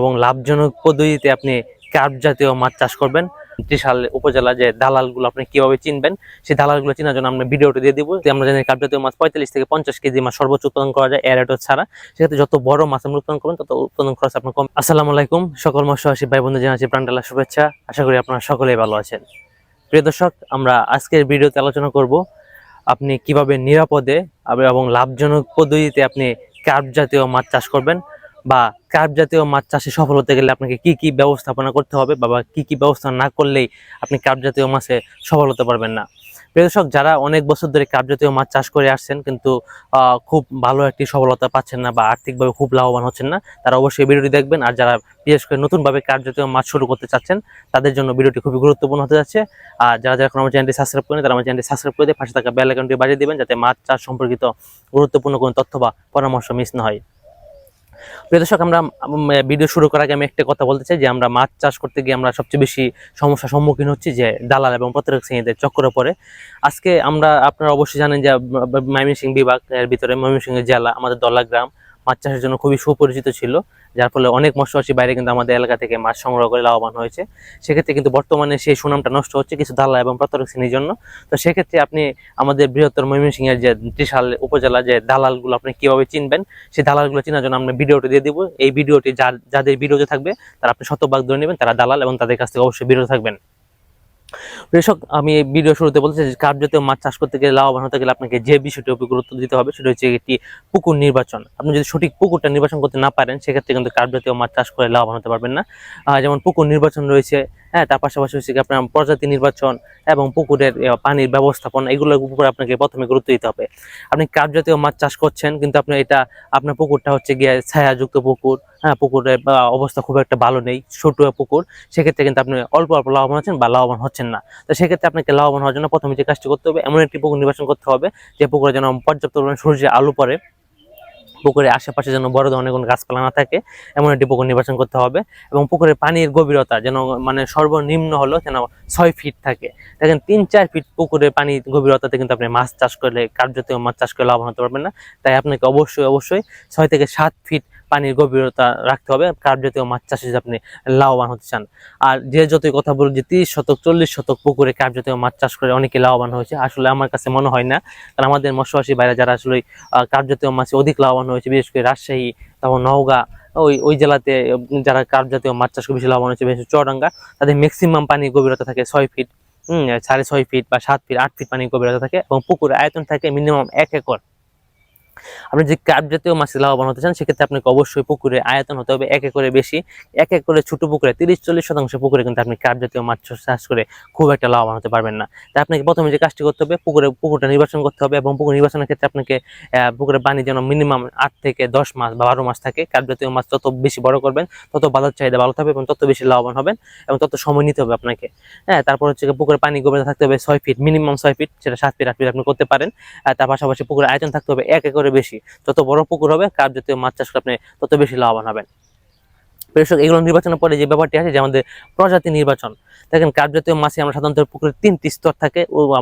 এবং লাভজনক পদ্ধতিতে আপনি কার্প জাতীয় মাছ চাষ করবেন। ত্রিশাল উপজেলা যে দালালগুলো আপনি কীভাবে চিনবেন, সেই দালালগুলো চেনার জন্য আমরা ভিডিওটা দিয়ে দিব। আমরা জানি কার্প জাতীয় মাছ পঁয়তাল্লিশ থেকে পঞ্চাশ কেজি মাছ সর্বোচ্চ উৎপাদন করা যায় এর ছাড়া। সেক্ষেত্রে যত বড় মাছ আমরা উৎপাদন করবেন, তত উৎপাদন খরচ আপনার কম। আসসালামু আলাইকুম, সকল মৎস্যবাসী ভাই বন্ধু জানাচ্ছি প্রাণডালা শুভেচ্ছা। আশা করি আপনারা সকলেই ভালো আছেন। প্রিয় দর্শক, আমরা আজকের ভিডিওতে আলোচনা করব আপনি কীভাবে নিরাপদে এবং লাভজনক পদ্ধতিতে আপনি কার্প জাতীয় মাছ চাষ করবেন বা কার্প জাতীয় মাছ চাষে সফল হতে গেলে আপনাকে কি কি ব্যবস্থাপনা করতে হবে বা কি কি ব্যবস্থা না করলেই আপনি কার্প জাতীয় মাছে সফল হতে পারবেন না। প্রিয় দর্শক, যারা অনেক বছর ধরে কার্প জাতীয় মাছ চাষ করে আসছেন কিন্তু খুব ভালো একটি সফলতা পাচ্ছেন না বা আর্থিকভাবে খুব লাভবান হচ্ছেন না, তারা অবশ্যই ভিডিওটি দেখবেন। আর যারা বিশেষ করে নতুনভাবে কার্প জাতীয় মাছ শুরু করতে চাচ্ছেন, তাদের জন্য ভিডিওটি খুবই গুরুত্বপূর্ণ হতে যাচ্ছে। আর যারা যারা আমার চ্যানেলটি সাবস্ক্রাইব করেন তারা আমার চ্যানেলটি সাবস্ক্রাইব করে দিয়ে পাশে থাকা বেল আইকনটি বাজিয়ে দিবেন, যাতে মাছ চাষ সম্পর্কিত গুরুত্বপূর্ণ কোনো তথ্য বা পরামর্শ মিস না হয়। প্রিয় দর্শক, আমরা ভিডিও শুরু করার আগে আমি একটা কথা বলতে চাই যে, আমরা মাছ চাষ করতে গিয়ে আমরা সবচেয়ে বেশি সমস্যার সম্মুখীন হচ্ছি যে, দালাল এবং প্রত্যেক শ্রেণীদের চক্করে পরে আজকে আমরা, আপনারা অবশ্যই জানেন যে ময়মনসিংহ বিভাগের ভিতরে ময়মনসিংহ জেলা, আমাদের দলা গ্রাম মাছ চাষের জন্য খুবই সুপরিচিত ছিল, যার ফলে অনেক মৎস্যবাসী বাইরে কিন্তু আমাদের এলাকা থেকে মাছ সংগ্রহ করে লাভবান হয়েছে। সেক্ষেত্রে কিন্তু বর্তমানে সেই সুনামটা নষ্ট হচ্ছে কিছু দালাল এবং প্রতারক শ্রেণির জন্য। তো সেক্ষেত্রে আপনি আমাদের বৃহত্তর ময়মনসিংহের যে ত্রিশাল উপজেলা যে দালালগুলো আপনি কীভাবে চিনবেন, সেই দালালগুলো চেনার জন্য আমরা ভিডিওটি দিয়ে দিব। এই ভিডিওটি যার, যাদের ভিডিওতে থাকবে, তারা আপনি শতভাগ ধরে নেবেন, তারা দালাল এবং তাদের কাছ থেকে অবশ্যই বিরত থাকবেন। কৃষক আমি এই ভিডিও শুরুতে বলছি যে কার্প জাতীয় মাছ চাষ করতে গেলে লাভবান হতে গেলে আপনাকে যে বিষয়টি উপর গুরুত্ব দিতে হবে সেটা হচ্ছে একটি পুকুর নির্বাচন। আপনি যদি সঠিক পুকুরটা নির্বাচন করতে না পারেন, সেক্ষেত্রে কিন্তু কার্প জাতীয় মাছ চাষ করে লাভবান হতে পারবেন না। যেমন পুকুর নির্বাচন রয়েছে হ্যাঁ তার পাশাপাশি হচ্ছে আপনার প্রজাতি নির্বাচন এবং পুকুরের পানির ব্যবস্থাপনা, এগুলোর উপরে আপনাকে প্রথমে গুরুত্ব দিতে হবে। আপনি কার্প জাতীয় মাছ চাষ করছেন, কিন্তু আপনি এটা, আপনার পুকুরটা হচ্ছে গিয়ে ছায়াযুক্ত পুকুর হ্যাঁ পুকুরের অবস্থা খুব একটা ভালো নেই, ছোট পুকুর, সেক্ষেত্রে কিন্তু আপনি অল্প অল্প লাভবান হচ্ছেন বা লাভবান হচ্ছেন না। তো সেক্ষেত্রে আপনাকে লাভবান হওয়ার জন্য প্রথমে যে কাজটি করতে হবে, এমন একটি পুকুর নির্বাচন করতে হবে, যে পুকুরে যেন পর্যাপ্ত পরিমাণে সূর্যের আলো পড়ে। পুকুরের আশেপাশে যেন বড় ধরনের কোনো গাছপালা না থাকে, এমন একটি পুকুর নির্বাচন করতে হবে এবং পুকুরের পানির গভীরতা যেন মানে সর্বনিম্ন হলো যেন ছয় ফিট থাকে। দেখেন, তিন, চার ফিট পুকুরের পানি গভীরতাতে কিন্তু আপনি মাছ চাষ করলে কার্যত মাছ চাষ করে লাভ হতে পারবেন না। তাই আপনাকে অবশ্যই অবশ্যই ছয় থেকে সাত ফিট পানির গভীরতা রাখতে হবে কার্যতীয় মাছ চাষে যদি আপনি লাভবান হতে চান। আর যে যতই কথা বলুন যে তিরিশ শতক চল্লিশ শতক পুকুরে কার্যতীয় মাছ চাষ করে অনেকে লাভবান হয়েছে আসলে আমার কাছে মনে হয় না। কারণ আমাদের মৎস্যবাসী বাইরে যারা আসলে আহ, কার্যতীয় মাছে অধিক লাভবান হয়েছে বিশেষ করে রাজশাহী তারপর নওগাঁ ওই ওই জেলাতে যারা কার্প জাতীয় মাছ চাষ করে বেশি লাভবান হয়েছে বিশেষ করে তাদের ম্যাক্সিমাম পানির গভীরতা থাকে ছয় ফিট হম সাড়ে ছয় ফিট বা সাত ফিট আট ফিট পানির গভীরতা থাকে এবং পুকুরের আয়তন থাকে মিনিমাম এক একর। আপনি যে কার্প জাতীয় মাছে লাভবান হতে চান সেক্ষেত্রে আপনাকে অবশ্যই পুকুরে আয়তন হতে হবে এক একরে বেশি। এক একরে ছোট পুকুরে তিরিশ চল্লিশ শতাংশ পুকুরে কিন্তু আপনি কার্প জাতীয় মাছ চাষ করে খুব একটা লাভবান হতে পারবেন না। তাই আপনাকে প্রথমে যে কাজটি করতে হবে পুকুরে পুকুরটা নির্বাচন করতে হবে এবং পুকুর নির্বাচনের ক্ষেত্রে আপনাকে আহ, পুকুরের পানি যেন মিনিমাম আট থেকে দশ মাস বা বারো মাস থাকে। কার্প জাতীয় মাছ যত বেশি বড় করবেন তত বাজার চাহিদা ভালো থাকবে এবং তত বেশি লাভবান হবেন এবং তত সময় নিতে হবে আপনাকে। হ্যাঁ তারপর হচ্ছে গিয়ে পুকুরের পানি গভীরতা থাকতে হবে ছয় ফিট মিনিমাম ছয় ফিট সেটা সাত ফিট আট ফিট আপনি করতে পারেন। তার পাশাপাশি পুকুরের আয়তন থাকতে হবে এক একরে বেশি, যত বড় পুকুর হবে কার্প জাতীয় মাছ চাষ করে আপনি তত বেশি লাভবান হবেন। দর্শক, এগুলো নির্বাচনের পরে যে ব্যাপারটি আছে, যে আমাদের প্রজাতি নির্বাচন, দেখেন কার্প জাতীয় মাছে আমরা সাধারণত পুকুরের তিনটি স্তর থাকে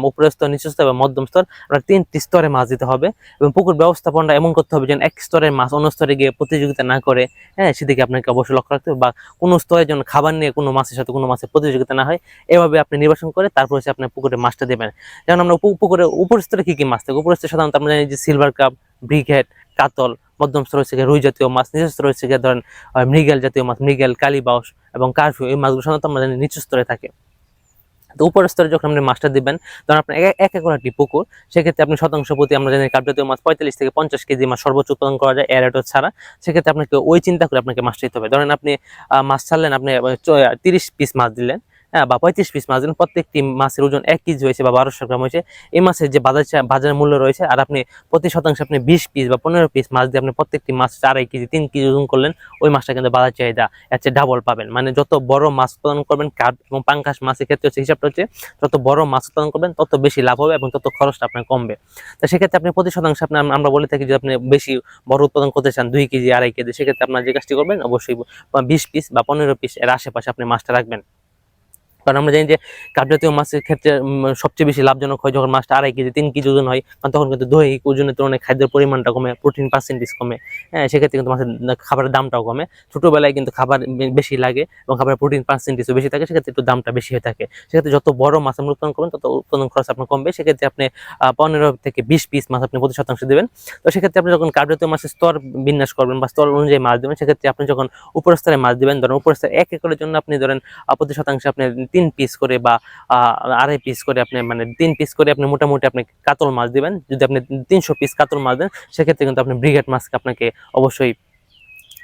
উপরের স্তর নিচু স্তর এবং মধ্যম স্তর, আমরা তিনটি স্তরে মাছ দিতে হবে এবং পুকুর ব্যবস্থাপনাটা এমন করতে হবে যেন এক স্তরের মাছ অন্য স্তরে গিয়ে প্রতিযোগিতা না করে হ্যাঁ সেদিকে আপনাকে অবশ্যই লক্ষ্য রাখতে হবে বা কোনো স্তরের জন্য খাবার নিয়ে কোনো মাছের সাথে কোনো মাছের প্রতিযোগিতা না হয়, এভাবে আপনি নির্বাচন করে তারপর হচ্ছে আপনার পুকুরে মাছটা দেবেন। যেমন আমরা পুকুরে উপর স্তরে কি কি মাছ থাকে? উপর স্তরে সাধারণত আমরা জানি যে সিলভার কাপ ব্রিগেড, কাতল, মধ্যম স্তর হচ্ছে রুই জাতীয় মাছ, নিচু স্তর হচ্ছে গিয়ে ধরেন মৃগেল জাতীয় মাছ, মৃগেল, কালীবাউস এবং কারফিউ এই মাছগুলো সাধারণত আমরা জানি নিচু স্তরে থাকে। তো উপরের স্তরে যখন আপনি মাছটা দিবেন তখন আপনার এক- এক একটি পুকুর, সেক্ষেত্রে আপনি শতাংশ প্রতি আমরা জানি কাপ জাতীয় মাছ পঁয়তাল্লিশ থেকে পঞ্চাশ কেজি মাছ সর্বোচ্চ উৎপাদন করা যায় এর ছাড়া। সেক্ষেত্রে আপনাকে ওই চিন্তা করে আপনাকে মাছটা দিতে হবে। ধরেন আপনি মাছ ছাড়লেন, আপনি তিরিশ পিস মাছ দিলেন বা পঁয়ত্রিশ পিস মাছ দিলেন প্রত্যেকটি মাছের ওজন এক কেজি হয়েছে বা বারোশো গ্রাম হয়েছে, এই মাছের যে বাজার বাজার মূল্য রয়েছে, আর আপনি প্রতি শতাংশে আপনি বিশ পিস বা পনেরো পিস মাছ দিয়ে আপনি প্রত্যেকটি মাছ আড়াই কেজি, তিন কেজি ওজন করলেন, ওই মাছটা কিন্তু বাজার চাহিদা হচ্ছে ডাবল পাবেন। মানে যত বড় মাছ উৎপাদন করবেন, কাঠ এবং পাঙ্কাশ মাছের ক্ষেত্রে হচ্ছে হিসাবটা হচ্ছে, যত বড় মাছ উৎপাদন করবেন, তত বেশি লাভ হবে এবং তত খরচটা আপনার কমবে। তো সেক্ষেত্রে আপনি প্রতি শতাংশে আপনি আমরা বলে থাকি যে আপনি বেশি বড় উৎপাদন করতে চান দুই কেজি, আড়াই কেজি, সেক্ষেত্রে আপনার যে কাজটি করবেন, অবশ্যই বিশ পিস বা পনেরো পিস এর আশেপাশে আপনি মাছটা রাখবেন। কারণ আমরা জানি যে কাপ জাতীয় মাছের ক্ষেত্রে সবচেয়ে বেশি লাভজনক হয় যখন মাছটা আড়াই কেজি, তিন কেজি ওজন হয়, কারণ তখন কিন্তু দৈহিক ওজনের তুলনায় খাদ্যের পরিমাণটা কমে প্রোটিন পার্সেন্টেজ কমে। হ্যাঁ সেক্ষেত্রে কিন্তু মাছের খাবারের দামটাও কমে। ছোটোবেলায় কিন্তু খাবার বেশি লাগে এবং খাবারের প্রোটিন পার্সেন্টেজও বেশি থাকে, সেক্ষেত্রে একটু দামটা বেশি হয়ে থাকে। সেক্ষেত্রে যত বড় মাছ আপনি উৎপাদন করবেন, তত উৎপাদন খরচ আপনার কমবে। সেক্ষেত্রে আপনি পনেরো থেকে বিশ পিস মাছ আপনি প্রতি শতাংশ দেবেন। তো সেক্ষেত্রে আপনি যখন কাপ জাতীয় মাছের স্তর বিন্যাস করবেন বা স্তর অনুযায়ী মাছ দেবেন, সেক্ষেত্রে আপনি যখন উপর স্তরে মাছ দেবেন, ধরেন উপর স্তরে এক একরের জন্য আপনি ধরেন প্রতি শতাংশে আপনি তিন পিস করে বা আড়াই পিস করে আপনি মানে তিন পিস করে আপনি মোটামুটি আপনি কাতল মাছ দিবেন। যদি আপনি তিনশো পিস কাতল মাছ দেন, সেক্ষেত্রে কিন্তু আপনি ব্রিগেড মাছকে আপনাকে অবশ্যই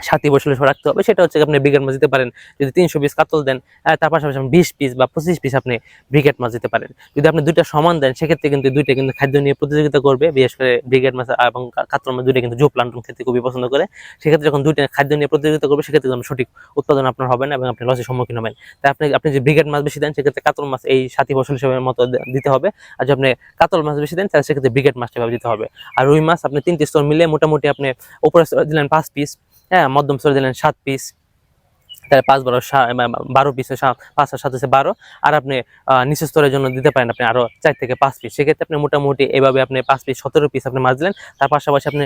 সাথী বসলে রাখতে হবে। সেটা হচ্ছে আপনি ব্রিগেড মাছ দিতে পারেন। যদি তিনশো পিস কাতল দেন তার পাশাপাশি বিশ পিস বা পঁচিশ পিস আপনি ব্রিগেড মাছ দিতে পারেন। যদি আপনি দুইটা সমান দেন, সেক্ষেত্রে কিন্তু দুইটা কিন্তু খাদ্য নিয়ে প্রতিযোগিতা করবে। বিশেষ করে ব্রিগেড মাছ এবং কাতল মাছ দুইটা কিন্তু জো প্লান্টন খেতে খুবই পছন্দ করে। সেক্ষেত্রে যখন দুইটা খাদ্য নিয়ে প্রতিযোগিতা করবে, সেক্ষেত্রে কিন্তু সঠিক উৎপাদন আপনার হবে না এবং আপনি লসের সম্মুখীন হবেন। তাই আপনি আপনি যে ব্রিগেড মাছ বেশি দেন, সেক্ষেত্রে কাতল মাছ এই সাথী ফসল হিসেবে মতো দিতে হবে। আর যদি আপনি কাতল মাছ বেশি দেন, তাহলে সেক্ষেত্রে ব্রিগেড মাছটা দিতে হবে। আর রুই মাছ আপনি তিনটি স্তর মিলে মোটামুটি আপনি উপরে দিলেন পাঁচ পিস হ্যাঁ মধ্যম সরে দিলেন সাত পিস তাহলে পাঁচ বারো বারো পিসে পাঁচ আর সাত হচ্ছে বারো। আর আপনি নিচের স্তরের জন্য দিতে পারেন আপনি আরও চার থেকে পাঁচ পিস সেক্ষেত্রে আপনি মোটামুটি এভাবে আপনি পাঁচ পিস সতেরো পিস আপনি মাছ দিলেন তার পাশাপাশি আপনি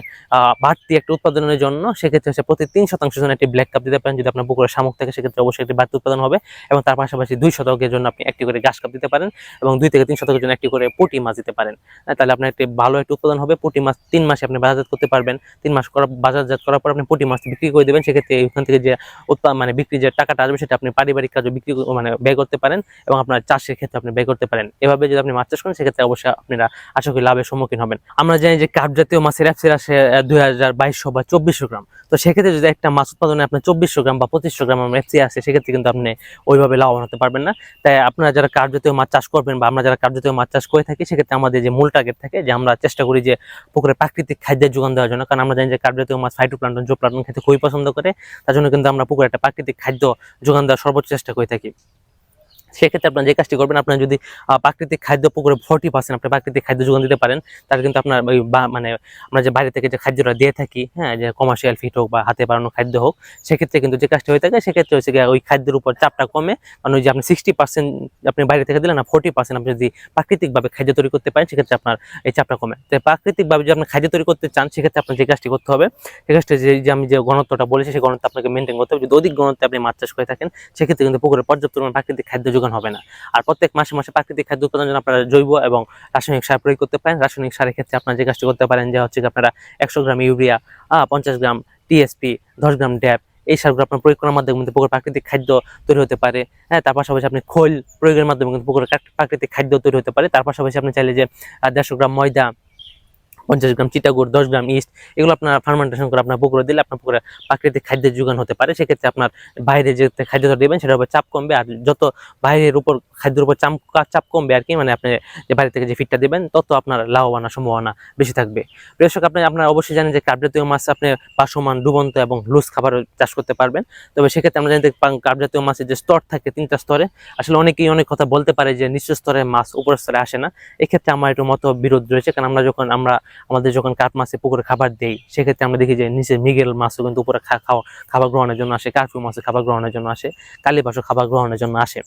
বাড়তি একটা উৎপাদনের জন্য সেক্ষেত্রে হচ্ছে প্রতি তিন শতাংশ জন্য একটি ব্ল্যাক কাপ দিতে পারেন। যদি আপনার পুকুরে শামুক থাকে, সেক্ষেত্রে অবশ্যই একটি বাড়তি উৎপাদন হবে। এবং তার পাশাপাশি দুই শতকের জন্য আপনি একটি করে ঘাস কাপ দিতে পারেন এবং দুই থেকে তিন শতকের জন্য একটি করে পুঁটি মাছ দিতে পারেন। তাহলে আপনার একটি ভালো একটি উৎপাদন হবে। পুঁটি মাছ তিন মাসে আপনি বাজারজাত করতে পারবেন। তিন মাস করা বাজারজাত করার পর আপনি পুঁটি মাছ বিক্রি করে দেবেন। সেক্ষেত্রে ওখান থেকে যে উৎপাদন মানে বিক্রি যে টাকাটা আসবে সেটা আপনি পারিবারিক কাজে বিক্রি মানে ব্যয় করতে পারেন এবং আপনার চাষের ক্ষেত্রে আপনি ব্যয় করতে পারেন। এভাবে যদি আপনি মাছ চাষ করেন, সেক্ষেত্রে অবশ্যই আপনারা আশা করি লাভের সম্মুখীন হবেন। আমরা জানি যে কাপ জাতীয় মাছের অ্যাপসের আসে দুই হাজার বাইশশো বা চব্বিশশো গ্রাম। তো সেক্ষেত্রে যদি একটা মাছ উৎপাদনে আপনার চব্বিশশো গ্রাম বা পঁচিশশো গ্রাম আমার এফসি আসে, সেক্ষেত্রে কিন্তু আপনি ওইভাবে লাভবান হতে পারবেন না। তাই আপনারা যারা কাপ জাতীয় মাছ চাষ করবেন বা আমরা যারা কাপ জাতীয় মাছ চাষ করে থাকি, সেক্ষেত্রে আমাদের যে মূল টার্গেট থাকে যে আমরা চেষ্টা করি যে পুকুরে প্রাকৃতিক খাদ্যের যোগান দেওয়ার জন্য। কারণ আমরা জানি যে কাপ জাতীয় মাছ ফাইটোপ্লান্টন জো প্লান্টন খেতে খুবই পছন্দ করে। তার জন্য কিন্তু আমরা পুকুরে একটা প্রাকৃতিক খাদ্য যোগান দেওয়ার সর্বোচ্চ চেষ্টা করে থাকি। সেক্ষেত্রে আপনার যে কাজটি করবেন, আপনার যদি প্রাকৃতিক খাদ্য পুকুরে ফোর্টি পার্সেন্ট আপনি প্রাকৃতিক খাদ্য যোগান দিতে পারেন, তাহলে কিন্তু আপনার মানে আমরা যে বাইরে থেকে যে খাদ্যটা দিয়ে থাকি হ্যাঁ যে কমার্শিয়াল ফিট হোক বা হাতে বানানো খাদ্য হোক, সেক্ষেত্রে কিন্তু যে কাজটা হয়ে থাকে, সেক্ষেত্রে হচ্ছে ওই খাদ্যের উপর চাপটা কমে। কারণ ওই যে আপনি সিক্সটি পার্সেন্ট আপনি বাইরে থেকে দিলেন না ফোর্টি পার্সেন্ট আপনি যদি প্রাকৃতিকভাবে খাদ্য তৈরি করতে পারেন, সেক্ষেত্রে আপনার এই চাপটা কমে। তো প্রাকৃতিকভাবে যদি আপনি খাদ্য তৈরি করতে চান, সেক্ষেত্রে আপনার যে কাজটি করতে হবে সে কাজটা যে আমি যে ঘনত্বটা বলেছি, সেই ঘনত্ব আপনাকে মেনটেন করতে হবে। যদি অধিক ঘনত্বে আপনি মাছ চাষ করে থাকেন, সেক্ষেত্রে কিন্তু পুকুরে পর্যাপ্ত প্রাকৃতিক খাদ্য হবে না। আর প্রত্যেক মাসে মাসে প্রাকৃতিক খাদ্য উৎপাদন জন্য আপনারা জৈব এবং রাসায়নিক সার প্রয়োগ করতে পারেন। রাসায়নিক সারের ক্ষেত্রে আপনারা যে কাজটি করতে পারেন যে হচ্ছে আপনারা একশো গ্রাম ইউরিয়া পঞ্চাশ গ্রাম টিএসপি দশ গ্রাম ড্যাপ এই সারগুলো আপনার প্রয়োগ করার মাধ্যমে কিন্তু পুকুর প্রাকৃতিক খাদ্য তৈরি হতে পারে। হ্যাঁ তার পাশাপাশি আপনি খোল প্রয়োগের মাধ্যমে কিন্তু পুকুরে প্রাক- প্রাকৃতিক খাদ্য তৈরি হতে পারে। তার পাশাপাশি আপনি চাইলে যে দেড়শো গ্রাম ময়দা পঞ্চাশ গ্রাম চিটাগুড় দশ গ্রাম ইস্ট, এগুলো আপনার ফার্মেন্টেশন করে আপনার পুকুরে দিলে আপনার পুকুরে প্রাকৃতিক খাদ্যের যোগান হতে পারে। সেক্ষেত্রে আপনার বাইরে যে খাদ্যটা দেবেন, সেটা চাপ কমবে। আর যত বাইরের উপর খাদ্যের উপর চাপ চাপ কমবে আর কি মানে আপনি যে বাইরে থেকে যে ফিটটা দেবেন, তত আপনার লাভবান, সম্ভাবনা বেশি থাকবে। দর্শক, আপনি, আপনার অবশ্যই জানেন যে কার্বজাতীয় মাছ আপনি পাশমান ডুবন্ত এবং লুজ খাবার চাষ করতে পারবেন। তবে সেক্ষেত্রে আমরা জানি কার্বজাতীয় মাছের যে স্তর থাকে তিনটা স্তরে, আসলে অনেকেই অনেক কথা বলতে পারে যে নিচু স্তরে মাছ উপর স্তরে আসে না। এক্ষেত্রে আমার একটু মতো বিরোধ রয়েছে, কারণ আমরা যখন, আমরা, আমাদের যখন কাঠ মাছে পুকুরে খাবার দেই, সেক্ষেত্রে আমরা দেখি যে নিচে মিগেল মাছও কিন্তু উপরে খাওয়া, খাবার গ্রহণের জন্য আসে কার্ফু মাছের খাবার গ্রহণের জন্য আসে কালী কালীবাসও খাবার গ্রহণের জন্য আসে।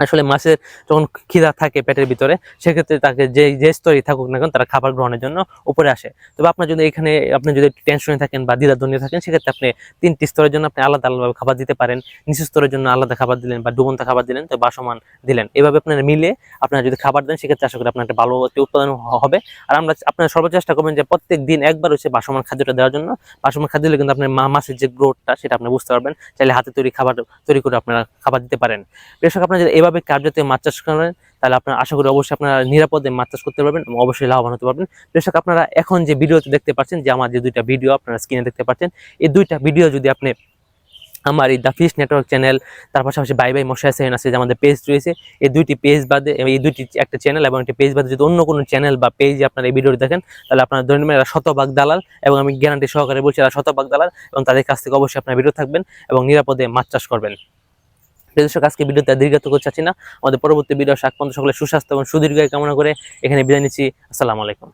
আসলে মাছের যখন খিদা থাকে পেটের ভিতরে, সেক্ষেত্রে তাকে যে যে স্তরেই থাকুক না কেন তারা খাবার গ্রহণের জন্য উপরে আসে। তবে আপনার যদি এখানে, আপনি যদি টেনশনে থাকেন বা দ্বিধাদ্বন্দ্বে থাকেন, সেক্ষেত্রে আপনি তিনটি স্তরের জন্য আপনি আলাদা আলাদাভাবে খাবার দিতে পারেন। নিচু স্তরের জন্য আলাদা খাবার দিলেন বা ডুবন্ত খাবার দিলেন, তো বাসমান দিলেন। এভাবে আপনারা মিলে আপনারা যদি খাবার দেন, সেক্ষেত্রে আশা করি আপনার একটা ভালো একটি উৎপাদন হবে। আর আমরা আপনারা সর্বোচ্চ চেষ্টা করবেন যে প্রত্যেক দিন একবার হচ্ছে বাসমান খাদ্যটা দেওয়ার জন্য। বাসমান খাদ্য দিলে কিন্তু আপনার মা- মাছের যে গ্রোথটা সেটা আপনি বুঝতে পারবেন। চাইলে হাতে তৈরি খাবার তৈরি করে আপনারা খাবার দিতে পারেন। দর্শক, আপনারা যদি এভাবে কার্যতে মাছ চাষ করেন, তাহলে আপনারা আশা করি অবশ্যই আপনারা নিরাপদে মাছ চাষ করতে পারবেন অবশ্যই লাভবান হতে পারবেন। দর্শক, আপনারা এখন যে ভিডিওতে দেখতে পাচ্ছেন, যে আমার যে দুইটা ভিডিও আপনারা স্ক্রিনে দেখতে পাচ্ছেন, এই দুইটা ভিডিও যদি আপনি আমার এই দ্য ফিশ নেটওয়ার্ক চ্যানেল, তার পাশাপাশি বাই বাই মশাই সেন আছে, যে আমাদের পেজ রয়েছে, এই দুইটি পেজ বাদে, এই দুইটি একটা চ্যানেল এবং একটি পেজ বাদে যদি অন্য কোনো চ্যানেল বা পেজে আপনারা এই ভিডিওটি দেখেন, তাহলে আপনারা ধরে নেবেন এরা শতভাগ দালাল এবং আমি গ্যারান্টি সহকারে বলছি এরা শতভাগ দালাল এবং তাদের কাছ থেকে অবশ্যই আপনার ভিডিও থাকবেন এবং নিরাপদে মাছ চাষ করবেন। দর্শক, আজকে ভিডিওতে দীর্ঘত করতে চাচ্ছি না। আমাদের পরবর্তী ভিডিও শাক সকলে সুস্বাস্থ্য এবং সুদীর্ঘায় কামনা করে এখানে বিদায় নিচ্ছি। আসসালামু আলাইকুম।